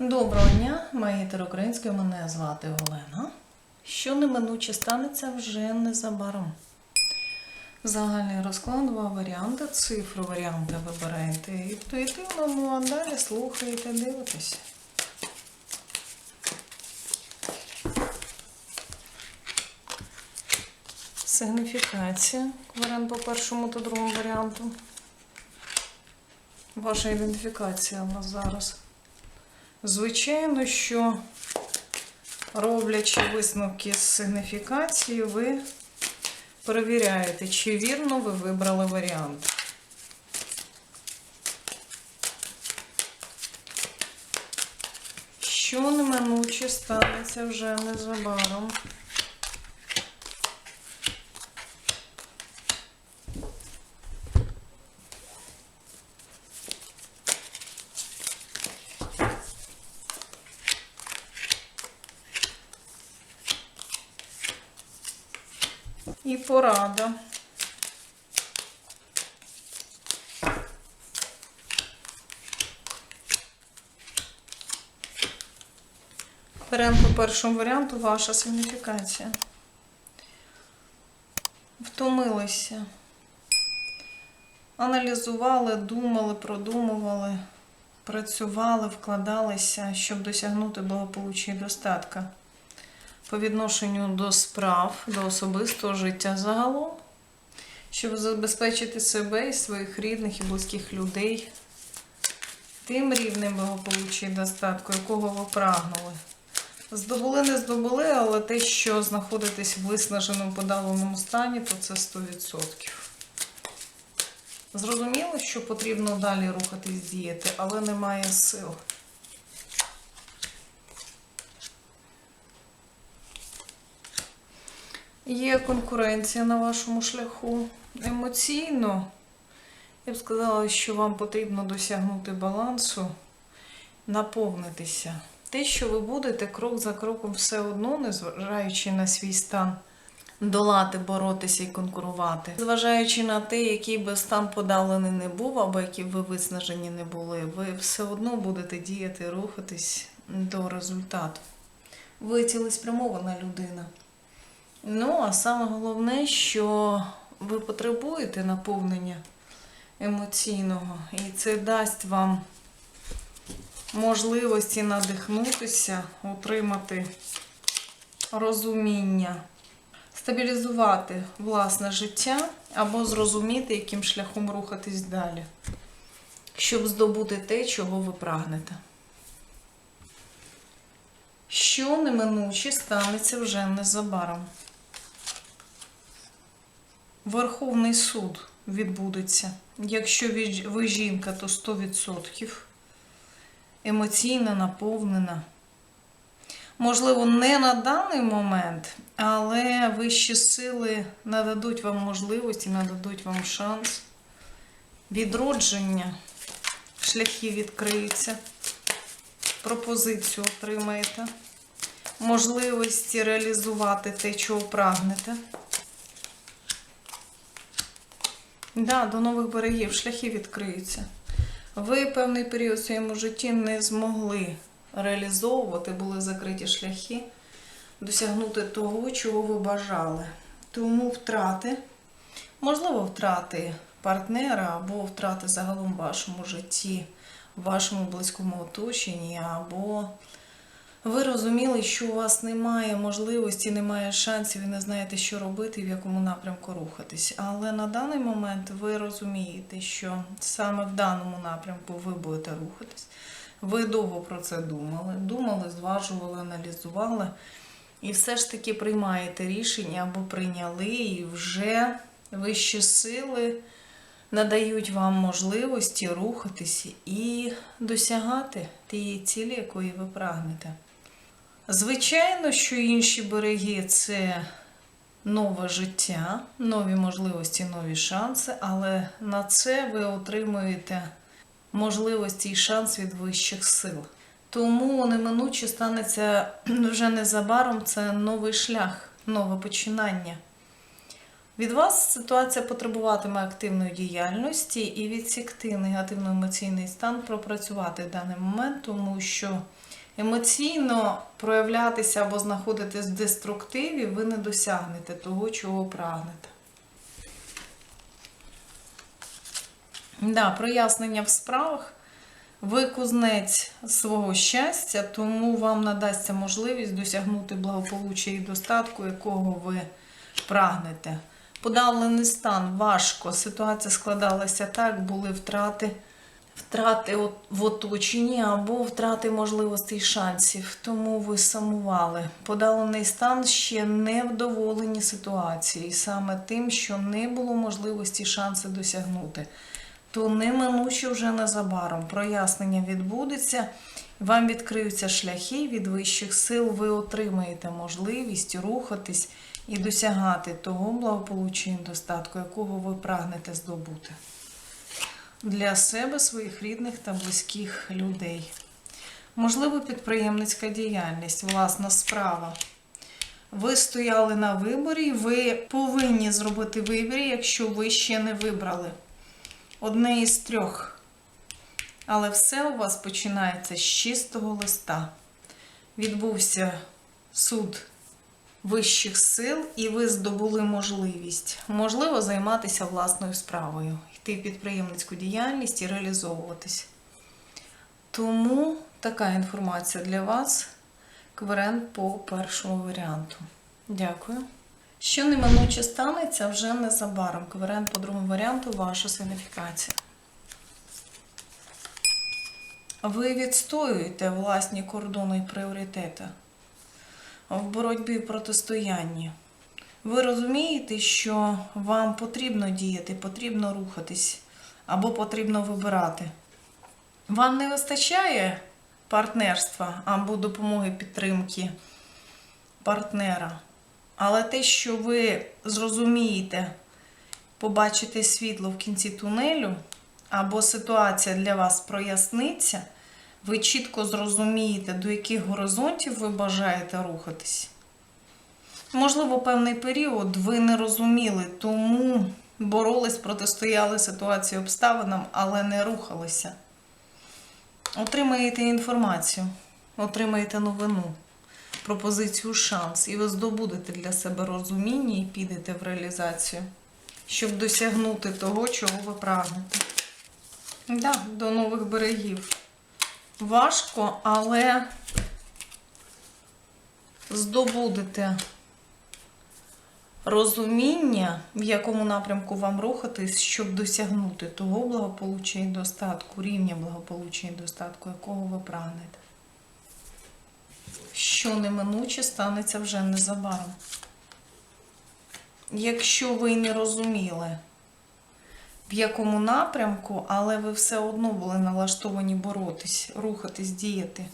Доброго дня, магітер української, мене звати Олена. Що неминуче станеться вже незабаром. Загальний розклад, два варіанти, цифру варіанти вибираєте інтуїтивному, а далі слухаєте, дивитесь. Сигніфікація. Варіант по першому та другому варіанту. Ваша ідентифікація у нас зараз. Звичайно, що роблячи висновки з сигніфікації, ви перевіряєте, чи вірно ви вибрали варіант. Що неминуче станеться вже незабаром. І порада. Беремо по першому варіанту ваша сигніфікація. Втомилися. Аналізували, думали, продумували, працювали, вкладалися, щоб досягнути благополуччя і достатка по відношенню до справ, до особистого життя загалом, щоб забезпечити себе і своїх рідних і близьких людей тим рівнем благополуччя і достатку, якого ви прагнули. Здобули, не здобули, але те, що знаходитесь в виснаженому подавленому стані, то це 100%. Зрозуміло, що потрібно далі рухатись, діяти, але немає сил. Є конкуренція на вашому шляху. Емоційно, я б сказала, що вам потрібно досягнути балансу, наповнитися. Те, що ви будете крок за кроком все одно, незважаючи на свій стан, долати, боротися і конкурувати. Зважаючи на те, який би стан подавлений не був, або які б ви виснажені не були, ви все одно будете діяти, рухатись до результату. Ви цілеспрямована людина. Ну, а саме головне, що ви потребуєте наповнення емоційного, і це дасть вам можливості надихнутися, отримати розуміння, стабілізувати власне життя або зрозуміти, яким шляхом рухатись далі, щоб здобути те, чого ви прагнете. Що неминуче станеться вже незабаром. Верховний суд відбудеться. Якщо ви- жінка, то 100%. Емоційно наповнена. Можливо, не на даний момент, але вищі сили нададуть вам можливості, нададуть вам шанс. Відродження, шляхи відкриються, пропозицію отримаєте, можливості реалізувати те, чого прагнете. Да, до нових берегів шляхи відкриються. Ви певний період в своєму житті не змогли реалізовувати, були закриті шляхи, досягнути того, чого ви бажали. Тому втрати, можливо, втрати партнера або втрати загалом в вашому житті, в вашому близькому оточенні, або ви розуміли, що у вас немає можливості, немає шансів і не знаєте, що робити і в якому напрямку рухатись. Але на даний момент ви розумієте, що саме в даному напрямку ви будете рухатись. Ви довго про це думали, думали, зважували, аналізували. І все ж таки приймаєте рішення або прийняли, і вже вищі сили надають вам можливості рухатись і досягати тієї цілі, якої ви прагнете. Звичайно, що інші береги це нове життя, нові можливості, нові шанси, але на це ви отримуєте можливості і шанс від вищих сил. Тому неминуче станеться вже незабаром це новий шлях, нове починання. Від вас ситуація потребуватиме активної діяльності і відсікти негативно-емоційний стан, пропрацювати в даний момент, тому що Емоційно проявлятися або знаходитись в деструктиві, ви не досягнете того, чого прагнете. Да, прояснення в справах. Ви кузнець свого щастя, тому вам надасться можливість досягнути благополуччя і достатку, якого ви прагнете. Подавлений стан важко. Ситуація складалася так, були втрати, втрати в оточенні або втрати можливостей шансів. Тому ви сумували. Подавлений стан ще не вдоволені ситуації, саме тим, що не було можливості шанси досягнути. То неминуче вже незабаром. Прояснення відбудеться, вам відкриються шляхи від вищих сил, ви отримаєте можливість рухатись і досягати того благополуччя і достатку, якого ви прагнете здобути для себе, своїх рідних та близьких людей. Можливо, підприємницька діяльність, власна справа. Ви стояли на виборі, ви повинні зробити вибір, якщо ви ще не вибрали одне із трьох. Але все у вас починається з чистого листа. Відбувся суд вищих сил, і ви здобули можливість, можливо, займатися власною справою, йти в підприємницьку діяльність і реалізовуватись. Тому така інформація для вас. Кверен по першому варіанту. Дякую. Що неминуче станеться вже незабаром. Кверен по другому варіанту ваша сигніфікація. Ви відстоюєте власні кордони і пріоритети в боротьбі і протистоянні. Ви розумієте, що вам потрібно діяти, потрібно рухатись або потрібно вибирати. Вам не вистачає партнерства або допомоги підтримки партнера. Але те, що ви зрозумієте, побачите світло в кінці тунелю, або ситуація для вас проясниться, ви чітко зрозумієте, до яких горизонтів ви бажаєте рухатись. Можливо, певний період ви не розуміли, тому боролись, протистояли ситуації обставинам, але не рухалися. Отримаєте інформацію, отримаєте новину пропозицію шанс, і ви здобудете для себе розуміння і підете в реалізацію, щоб досягнути того, чого ви прагнете. Да, до нових берегів. Важко, але здобудете розуміння, в якому напрямку вам рухатись, щоб досягнути того благополуччя і достатку, рівня благополуччя і достатку, якого ви прагнете що неминуче станеться вже незабаром. Якщо ви не розуміли, в якому напрямку, але ви все одно були налаштовані боротись, рухатись, діяти.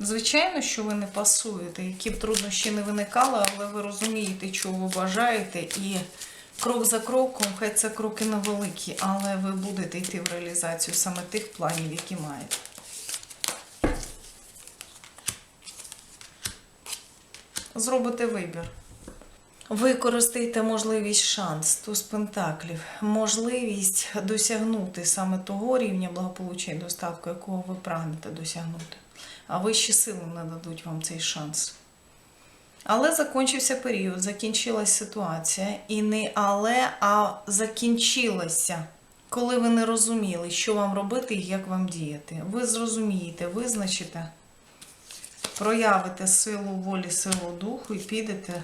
Звичайно, що ви не пасуєте, які б труднощі не виникали, але ви розумієте, чого ви бажаєте, і крок за кроком, хай це кроки невеликі, але ви будете йти в реалізацію саме тих планів, які маєте. зробите вибір. Використайте можливість шанс, туз пентаклів, можливість досягнути саме того рівня благополуччя і достатку, якого ви прагнете досягнути. А вищі сили не дадуть вам цей шанс. Але закінчився період, закінчилась ситуація. І не але, а закінчилася, коли ви не розуміли, що вам робити і як вам діяти. Ви зрозумієте, визначите проявите силу волі, силу духу і підете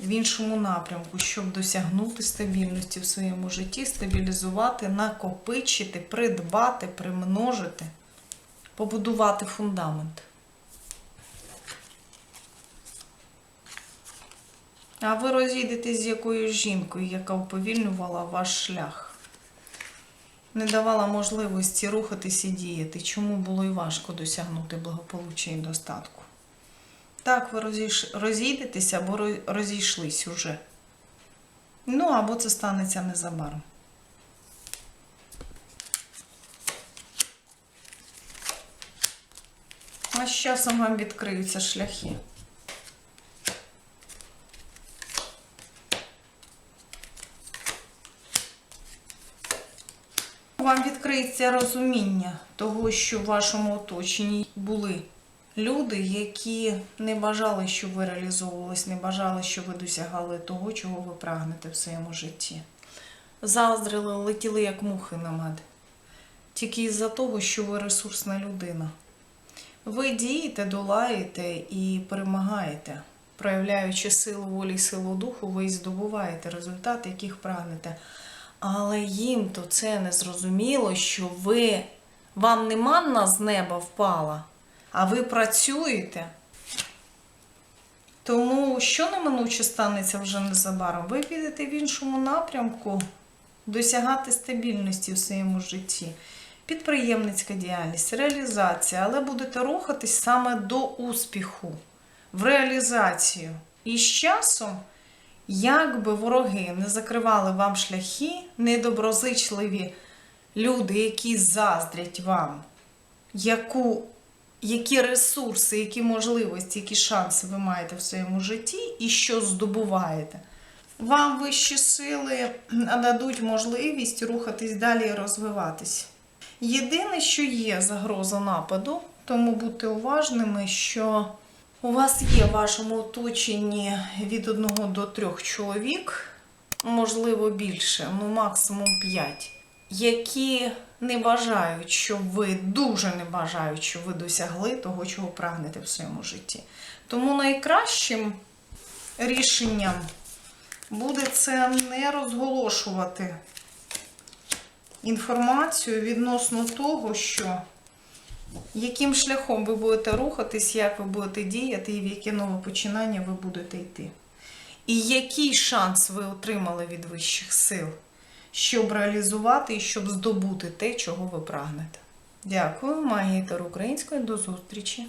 в іншому напрямку, щоб досягнути стабільності в своєму житті, стабілізувати, накопичити, придбати, примножити, побудувати фундамент. А ви розійдетесь з якоюсь жінкою, яка уповільнювала ваш шлях не давала можливості рухатись і діяти, чому було і важко досягнути благополуччя і достатку. Так, ви розійш... розійдетеся або розійшлись уже. Ну, або це станеться незабаром. А з часом вам відкриються шляхи. вам відкриється розуміння того, що в вашому оточенні були люди, які не бажали, щоб ви реалізовувались, не бажали, щоб ви досягали того, чого ви прагнете в своєму житті. Заздрили, летіли як мухи на мед. Тільки із-за того, що ви ресурсна людина. Ви дієте, долаєте і перемагаєте. Проявляючи силу волі і силу духу, ви здобуваєте результати, яких прагнете. Але їм то це не зрозуміло, що ви вам не манна з неба впала, а ви працюєте. Тому що неминуче станеться вже незабаром? Ви підете в іншому напрямку досягати стабільності в своєму житті. Підприємницька діяльність, реалізація, але будете рухатись саме до успіху, в реалізацію. І з часом, як би вороги не закривали вам шляхи, недоброзичливі люди, які заздрять вам, яку, які ресурси, які можливості, які шанси ви маєте в своєму житті і що здобуваєте. Вам вищі сили нададуть можливість рухатись далі і розвиватись. Єдине, що є загроза нападу, тому будьте уважними, що у вас є в вашому оточенні від одного до трьох чоловік, можливо більше, ну максимум п'ять, які не бажають, щоб ви дуже не бажають, щоб ви досягли того, чого прагнете в своєму житті. Тому найкращим рішенням буде це не розголошувати інформацію відносно того, що яким шляхом ви будете рухатись, як ви будете діяти і в яке нове починання ви будете йти. І який шанс ви отримали від вищих сил, щоб реалізувати і щоб здобути те, чого ви прагнете. Дякую, магія української. До зустрічі!